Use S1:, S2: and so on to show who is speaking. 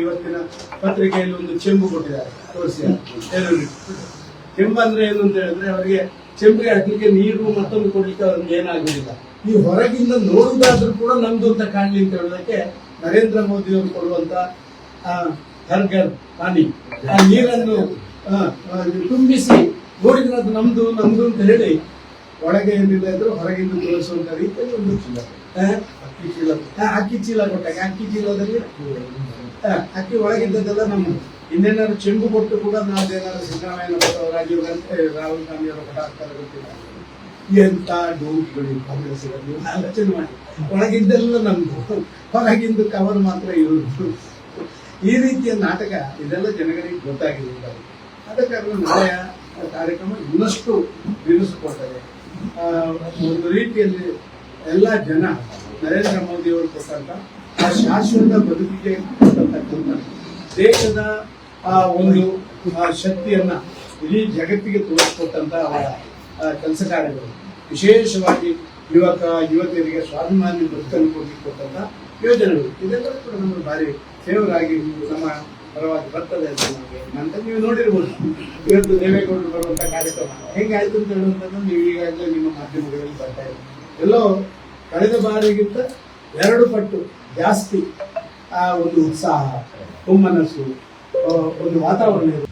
S1: ಇವತ್ತಿನ ಪತ್ರಿಕೆಯಲ್ಲಿ ಒಂದು ಚೆಂಬು ಕೊಟ್ಟಿದ್ದಾರೆ. ತೋರಿಸಿ ಚೆಂಬು ಅಂದ್ರೆ ಏನು ಅಂತ ಹೇಳಿದ್ರೆ ಅವರಿಗೆ ಚೆಂಬಿಗೆ ಹಾಕ್ಲಿಕ್ಕೆ ನೀರು ಮತ್ತೊಂದು ಕೊಡ್ಲಿಕ್ಕೆ ಅವ್ರಿಗೆ ಏನಾಗುದಿಲ್ಲ ಈ ಹೊರಗಿಂದ ನೋಡುವುದಾದ್ರೂ ಕೂಡ ನಮ್ದು ಅಂತ ಕಾಣ್ಲಿ ಅಂತ ಹೇಳೋದಕ್ಕೆ ನರೇಂದ್ರ ಮೋದಿ ಅವರು ಕೊಡುವಂತ ಹರ್ಗರ್ ಪಾನಿ. ನೀರನ್ನು ತುಂಬಿಸಿ ನೋಡಿದ್ರೆ ಅದು ನಮ್ದು ನಮ್ದು ಅಂತ ಹೇಳಿ ಒಳಗೆ ಏನಿಲ್ಲ ಇದ್ರು ಹೊರಗಿಂದ ತೋರಿಸುವಂತ ರೀತಿಯಲ್ಲಿ ಒಂದು ಚೀಲ.
S2: ಅಕ್ಕಿ ಚೀಲ.
S1: ಅಕ್ಕಿ ಚೀಲ ಕೊಟ್ಟಾಗ. ಅಕ್ಕಿ ಚೀಲದಲ್ಲಿ ಅಕ್ಕಿ ಒಳಗಿದ್ದದೆಲ್ಲ ನಮ್ಮ ಇನ್ನೇನಾದ್ರು ಚೆಂಡು ಕೊಟ್ಟು ಕೂಡ ನಾವೇನಾದ್ರು ಸಿದ್ದರಾಮಯ್ಯ ರಾಜೀವ್ ಗಾಂಧಿ ರಾಹುಲ್ ಗಾಂಧಿ ಅವರ ಕೊಟ್ಟ ಆಗ್ತಾರೆ ಗೊತ್ತಿಲ್ಲ. ಎಂತ ಡೋಟ್ಗಳು ಕಾಂಗ್ರೆಸ್ ಆಲೋಚನೆ ಮಾಡಿ. ಒಳಗಿದ್ದೆಲ್ಲ ನಮ್ದು. ಹೊರಗಿಂದ ಕವರ್ ಮಾತ್ರ ಇರುವುದು ಈ ರೀತಿಯ ನಾಟಕ ಇದೆಲ್ಲ ಜನಗಳಿಗೆ ಗೊತ್ತಾಗಿರಲಿಲ್ಲ ಅದಕ್ಕಾಗಿ ಕಾರಣ ನಾಳೆಯ ಕಾರ್ಯಕ್ರಮ ಇನ್ನಷ್ಟು ಬಿರುಸುಕೊಟ್ಟರೆ ಆ, ಒಂದು ರೀತಿಯಲ್ಲಿ ಎಲ್ಲ ಜನ ನರೇಂದ್ರ ಮೋದಿ ಅವರು ಕೊಟ್ಟಂತ ಆ ಶಾಶ್ವತ ಬದುಕಿಗೆ ದೇಶದ ಆ ಒಂದು ಶಕ್ತಿಯನ್ನ ಇಡೀ ಜಗತ್ತಿಗೆ ತೋರಿಸ್ಕೊಟ್ಟಂತ ಅವರ ಕೆಲಸ ಕಾರ್ಯಗಳು. ವಿಶೇಷವಾಗಿ ಯುವಕ, ಯುವತಿಯರಿಗೆ ಸ್ವಾಭಿಮಾನಿ ಬದುಕನ್ನು ಕೊಡ್ಲಿಕ್ಕೆ ಕೊಟ್ಟಂತ ಯೋಜನೆಗಳು. ಇದೆಲ್ಲ ಕೂಡ ನಮ್ಮ ಭಾರಿ ಫೇವರ್ ಆಗಿ ನಮ್ಮ ಪರವಾಗಿ ಬರ್ತದೆ ಅಂತ ನಮಗೆ. ಅಂತ ನೀವು ನೋಡಿರ್ಬೋದು. ಇವತ್ತು ದೇವೇಗೌಡರು ಬರುವಂತ ಕಾರ್ಯಕ್ರಮ. ಹೇಗಾಯಿತು ಅಂತ ಹೇಳುವಂಥದ್ದು ನೀವು ಈಗಾಗಲೇ ನಿಮ್ಮ ಮಾಧ್ಯಮಗಳಲ್ಲಿ ಬರ್ತಾ ಇದೆ ಎಲ್ಲೋ ಕಳೆದ ಬಾರಿಗಿಂತ ಎರಡು ಪಟ್ಟು ಜಾಸ್ತಿ ಆ ಒಂದು ಉತ್ಸಾಹ, ಹುಮ್ಮನಸ್ಸು ಒಂದು ವಾತಾವರಣ ಇದೆ